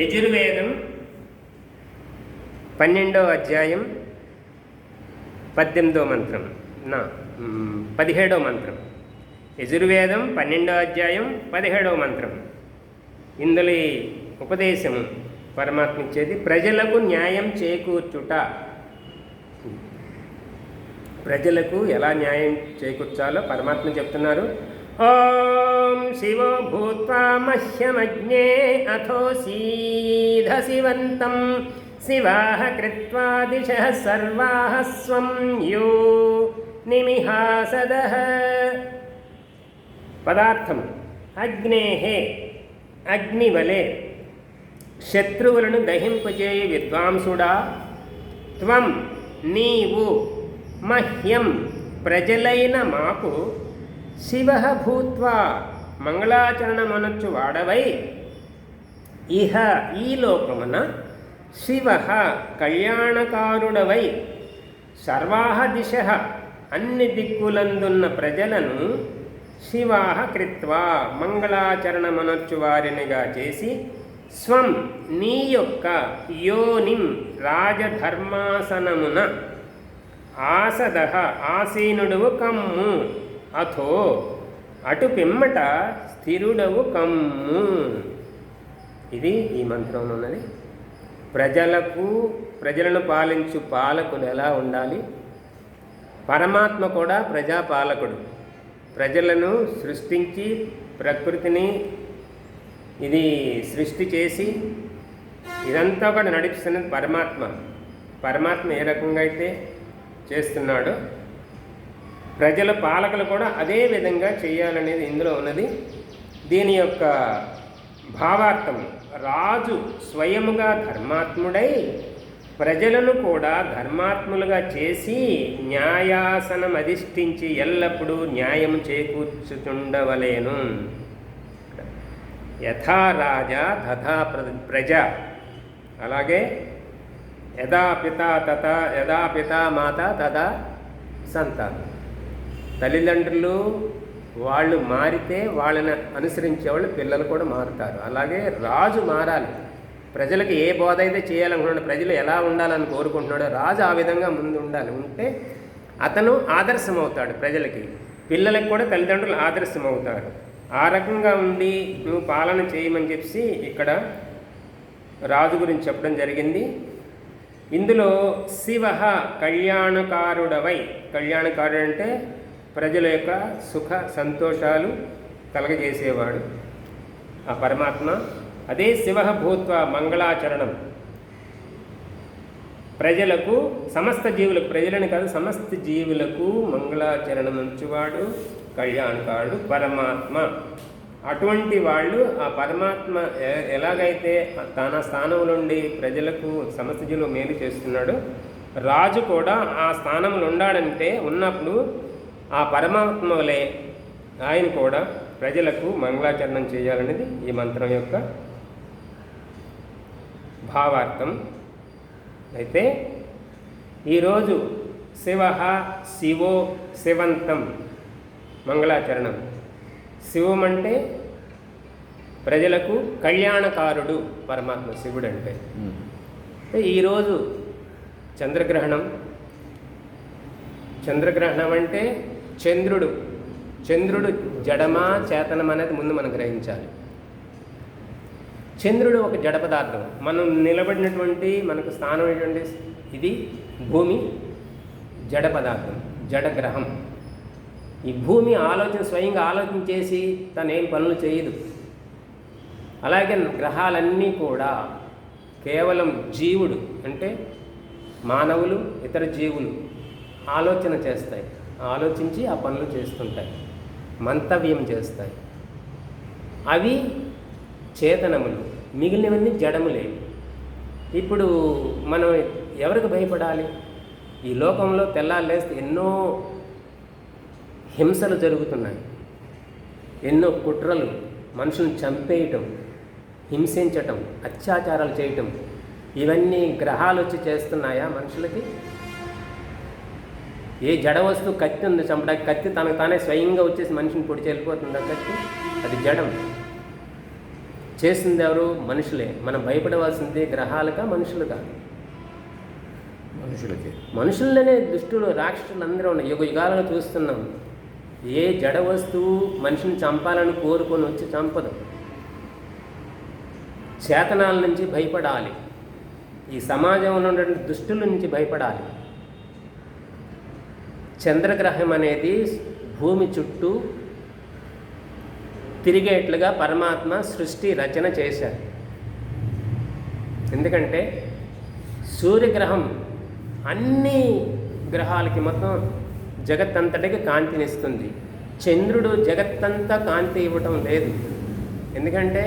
యజుర్వేదం పన్నెండో అధ్యాయం పద్దెనిమిదో మంత్రం. నా పదిహేడో మంత్రం. యజుర్వేదం పన్నెండో అధ్యాయం పదిహేడో మంత్రం. ఇందులో ఉపదేశం పరమాత్మ ఇచ్చేది ప్రజలకు న్యాయం చేకూర్చుట. ప్రజలకు ఎలా న్యాయం చేకూర్చాలో పరమాత్మ చెప్తున్నారు. ఓం శివో భూత్వా మహ్యమజ్ఞే అథో సీధ శివంతం శివాహ కృత్వా దిశ సర్వాహ స్వం యో నిమిహాసద. పదార్థం అగ్నేహే అగ్నివలే. శత్రువులను దహింపజేయ విద్వాంసుడా. త్వం నీవు మహ్యం ప్రజలైన మాకు శివ భూత్వా మంగళాచరణమనొచ్చు వాడవై. ఇహ ఈ లోకమున శివ కళ్యాణకారుడవై. సర్వాహ దిశ అన్ని దిక్కులందున్న ప్రజలను శివాహ కృత్వా మంగళాచరణమనొచ్చు వారినిగా చేసి స్వం నీ యొక్క యోనిం రాజధర్మాసనమున ఆసద ఆసీనుడువు కమ్ము. అథో అటు పిమ్మట స్థిరుడవు కమ్ము. ఇది ఈ మంత్రంలో ఉన్నది. ప్రజలకు ప్రజలను పాలించు పాలకులు ఎలా ఉండాలి? పరమాత్మ కూడా ప్రజాపాలకుడు. ప్రజలను సృష్టించి ప్రకృతిని ఇది సృష్టి చేసి ఇదంతా కూడా నడిపిస్తున్నది పరమాత్మ. పరమాత్మ ఏ రకంగా అయితే చేస్తున్నాడో ప్రజల పాలకులు కూడా అదే విధంగా చేయాలనేది ఇందులో ఉన్నది. దీని యొక్క భావార్థం రాజు స్వయముగా ధర్మాత్ముడై ప్రజలను కూడా ధర్మాత్ములుగా చేసి న్యాయాసనం అధిష్ఠించి ఎల్లప్పుడూ న్యాయం చేకూర్చుచుండవలేను. యథా రాజా తథా ప్ర- ప్రజ. అలాగే యథా పిత తథ యథా పితామాత తథా సంతానం. తల్లిదండ్రులు వాళ్ళు మారితే వాళ్ళని అనుసరించే వాళ్ళు పిల్లలు కూడా మారుతారు. అలాగే రాజు మారాలి. ప్రజలకు ఏ బోధ అయితే చేయాలనుకుంటున్నాడో ప్రజలు ఎలా ఉండాలని కోరుకుంటున్నాడో రాజు ఆ విధంగా ముందు ఉండాలి. ఉంటే అతను ఆదర్శం అవుతాడు ప్రజలకి. పిల్లలకు కూడా తల్లిదండ్రులు ఆదర్శం అవుతారు ఆ రకంగా ఉండి నువ్వు పాలన చేయమని చెప్పి ఇక్కడ రాజు గురించి చెప్పడం జరిగింది. ఇందులో శివ కళ్యాణకారుడవై కళ్యాణకారుడు అంటే ప్రజల యొక్క సుఖ సంతోషాలు కలగజేసేవాడు. ఆ పరమాత్మ అదే శివ భూత్వ మంగళాచరణం. ప్రజలకు సమస్త జీవులకు ప్రజలని కాదు సమస్త జీవులకు మంగళాచరణం ఉంచువాడు కళ్యాణకారుడు పరమాత్మ. అటువంటి వాళ్ళు ఆ పరమాత్మ ఎ- ఎలాగైతే తన స్థానం నుండి ప్రజలకు సమస్త జీవులు మేలు చేస్తున్నాడో రాజు కూడా ఆ స్థానంలో ఉండాడంటే ఉన్నప్పుడు ఆ పరమాత్మ వలె ఆయన కూడా ప్రజలకు మంగళాచరణం చేయాలనేది ఈ మంత్రం యొక్క భావార్థం. అయితే ఈరోజు శివ శివో శివంతం మంగళాచరణం. శివం అంటే ప్రజలకు కళ్యాణకారుడు పరమాత్మ శివుడు అంటే అంటే ఈరోజు చంద్రగ్రహణం. చంద్రగ్రహణం అంటే చంద్రుడు. చంద్రుడు జడమా చేతనం అనేది ముందు మనం గ్రహించాలి. చంద్రుడు ఒక జడ పదార్థం. మనం నిలబడినటువంటి మనకు స్థానం ఏంటంటే ఇది భూమి జడ పదార్థం జడ గ్రహం. ఈ భూమి ఆలోచన స్వయంగా ఆలోచన చేసి తను ఏం పనులు చేయదు. అలాగే గ్రహాలన్నీ కూడా కేవలం జీవుడు అంటే మానవులు ఇతర జీవులు ఆలోచన చేస్తాయి. ఆలోచించి ఆ పనులు చేస్తుంటాయి. మంతవ్యం చేస్తాయి. అవి చేతనములు. మిగిలినవన్నీ జడములే. ఇప్పుడు మనం ఎవరికి భయపడాలి? ఈ లోకంలో తెల్లారులేస్తే ఎన్నో హింసలు జరుగుతున్నాయి. ఎన్నో కుట్రలు మనుషులను చంపేయటం హింసించటం అత్యాచారాలు చేయటం. ఇవన్నీ గ్రహాలు వచ్చి చేస్తున్నాయా మనుషులకి? ఏ జడ వస్తువు కత్తి ఉంది చంపడానికి కత్తి తనకు తానే స్వయంగా వచ్చేసి మనిషిని పొడిచి వెళ్ళిపోతుందా కత్తి? అది జడం. చేసింది ఎవరు? మనుషులే. మనం భయపడవలసింది గ్రహాలుగా మనుషులుగా. మనుషులకి. మనుషుల్లోనే దుష్టులు రాక్షసులు అందరూ ఉన్నాయి. యుగ యుగాలుగా చూస్తున్నాం. ఏ జడ వస్తువు మనిషిని చంపాలని కోరుకొని వచ్చి చంపదు. చేతనాల నుంచి భయపడాలి. ఈ సమాజంలో ఉన్నటువంటి దుష్టుల నుంచి భయపడాలి. చంద్రగ్రహం అనేది భూమి చుట్టూ తిరిగేట్లుగా పరమాత్మ సృష్టి రచన చేశారు. ఎందుకంటే సూర్యగ్రహం అన్ని గ్రహాలకి మొత్తం జగత్తంతటికి కాంతినిస్తుంది. చంద్రుడు జగత్తంతా కాంతి ఇవ్వటం లేదు. ఎందుకంటే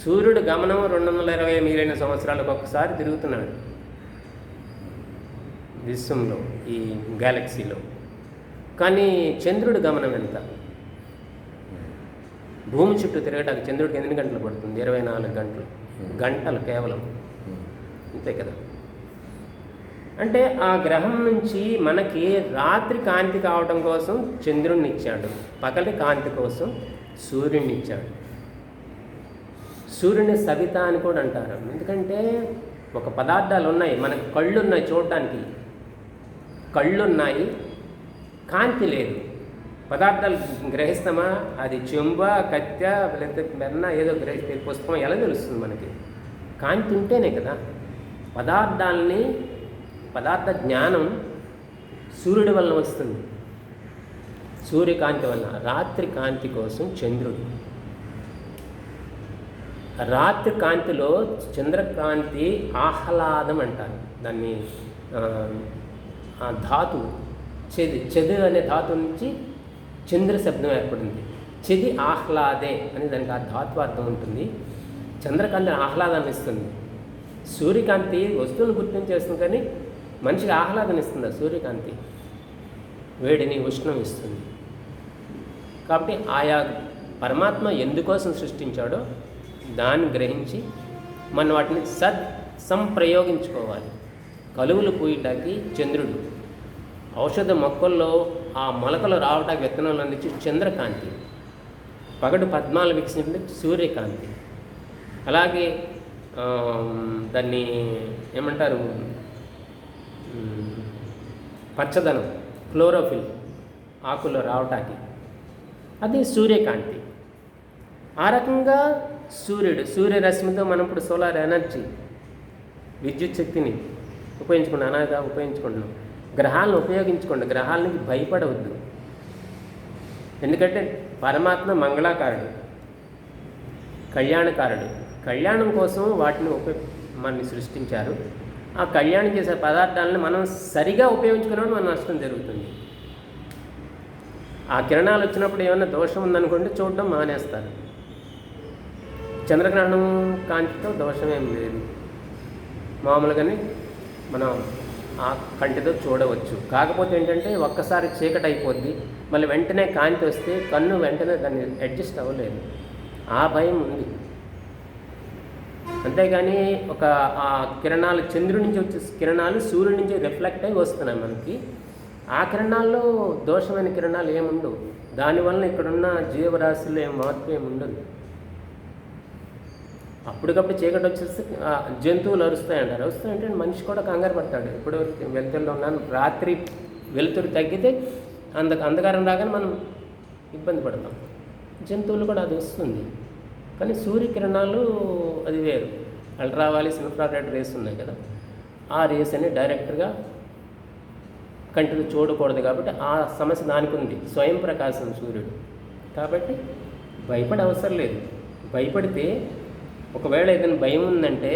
సూర్యుడు గమనం రెండు వందల ఇరవై మిలియన సంవత్సరాలకు ఒకసారి తిరుగుతున్నాడు. విశ్వంలో ఈ గ్యాలక్సీలో కానీ చంద్రుడి గమనం ఎంత? భూమి చుట్టూ తిరగడానికి చంద్రుడికి ఎన్ని గంటలు పడుతుంది? ఇరవై నాలుగు గంటలు. గంటలు కేవలం. అంతే కదా? అంటే ఆ గ్రహం నుంచి మనకి రాత్రి కాంతి కావడం కోసం చంద్రుడిని ఇచ్చాడు. పగటి కాంతి కోసం సూర్యుడిని ఇచ్చాడు. సూర్యుని సవిత అని కూడా అంటారు. ఎందుకంటే ఒక పదార్థాలు ఉన్నాయి. మనకు కళ్ళు ఉన్నాయి చూడటానికి. కళ్ళున్నాయి కాంతి లేదు. పదార్థాలు గ్రహిస్తామా? అది చెంబ కత్తె లేకపోతే మెన్న ఏదో గ్రహిస్తే పుస్తకం ఎలా తెలుస్తుంది మనకి? కాంతి ఉంటేనే కదా. పదార్థాలని పదార్థ జ్ఞానం సూర్యుడి వలన వస్తుంది. సూర్యకాంతి వలన రాత్రి కాంతి కోసం చంద్రుడు. రాత్రి కాంతిలో చంద్రకాంతి ఆహ్లాదం అంటారు. దాన్ని ఆ, ధాతు చెది చెదు అనే ధాతు నుంచి చంద్ర శబ్దం ఏర్పడింది. చెది ఆహ్లాదే అని దానికి ఆ ధాతు అర్థం ఉంటుంది. చంద్రకాంతి ఆహ్లాదాన్ని ఇస్తుంది. సూర్యకాంతి వస్తువులను గుర్తించేస్తుంది కానీ మనిషికి ఆహ్లాదనిస్తుంది ఇస్తుంది? ఆ సూర్యకాంతి వేడిని ఉష్ణం ఇస్తుంది. కాబట్టి ఆయా పరమాత్మ ఎందుకోసం సృష్టించాడో దాన్ని గ్రహించి మనం వాటిని సత్ సంప్రయోగించుకోవాలి కలువులు పూయటానికి చంద్రుడు ఔషధ మొక్కల్లో ఆ మొలకలు రావటానికి విత్తనాలు అందించి చంద్రకాంతి పగడు పద్మాలు వికసించే సూర్యకాంతి. అలాగే దాన్ని ఏమంటారు? పచ్చదనం క్లోరోఫిల్ ఆకుల్లో రావటానికి. అది సూర్యకాంతి. ఆ రకంగా సూర్యుడు సూర్యరశ్మితో మనం ఇప్పుడు సోలార్ ఎనర్జీ విద్యుత్ శక్తిని ఉపయోగించుకున్నాం అనగా ఉపయోగించుకుంటున్నాం. గ్రహాలను ఉపయోగించుకోండి. గ్రహాలకి భయపడవద్దు. ఎందుకంటే పరమాత్మ మంగళాకారుడు కళ్యాణకారుడు. కళ్యాణం కోసం వాటిని ఉప మనని సృష్టించారు. ఆ కళ్యాణం చేసే పదార్థాలను మనం సరిగా ఉపయోగించుకున్నప్పుడు మన నష్టం జరుగుతుంది. ఆ కిరణాలు వచ్చినప్పుడు ఏమైనా దోషం ఉందనుకుంటే చూడడం మానేస్తారు. చంద్రగ్రహణం కాంతితో దోషమేం లేదు. మామూలుగానే మనం ఆ కంటితో చూడవచ్చు. కాకపోతే ఏంటంటే ఒక్కసారి చీకటి అయిపోద్ది మళ్ళీ వెంటనే కాంతి వస్తే కన్ను వెంటనే దాన్ని అడ్జస్ట్ అవ్వలేదు. ఆ భయం ఉంది. అంతేగాని ఒక ఆ కిరణాలు చంద్రుడి నుంచి వచ్చే కిరణాలు సూర్యుడి నుంచి రిఫ్లెక్ట్ అయి వస్తున్నాయి మనకి. ఆ కిరణాల్లో దోషమైన కిరణాలు ఏముండవు. దానివల్ల ఇక్కడున్న జీవరాశుల్లో ఏం మార్పు ఏమి ఉండదు. అప్పటికప్పుడు చీకటి వచ్చేసి జంతువులు అరుస్తాయంటారు అరుస్తాయంటే మనిషి కూడా కంగారు పడతాడు. ఇప్పుడు వెలుతురులో ఉన్నాను రాత్రి వెలుతురు తగ్గితే అంద అంధకారం రాగానే మనం ఇబ్బంది పడతాం. జంతువులు కూడా అది వస్తుంది. కానీ సూర్యకిరణాలు అది వేరు. అల్ట్రావాలిస్ ఇన్ఫ్రారెడ్ రేస్ ఉన్నాయి కదా. ఆ రేస్ అని డైరెక్ట్గా కంటిని చూడకూడదు కాబట్టి ఆ సమస్య దానికి ఉంది. స్వయం ప్రకాశం సూర్యుడు. కాబట్టి భయపడే అవసరం లేదు. భయపడితే ఒకవేళ ఏదైనా భయం ఉందంటే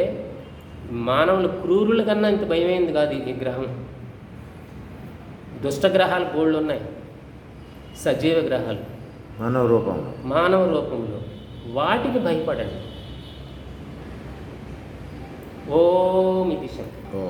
మానవులు క్రూరుల కన్నా ఇంత భయమైంది కాదు ఈ గ్రహం. దుష్ట గ్రహాలు బోళ్ళు ఉన్నాయి. సజీవ గ్రహాలు. మానవ రూపంలో మానవ రూపంలో వాటికి భయపడండి. ఓం ఇది శక్తి ఓ.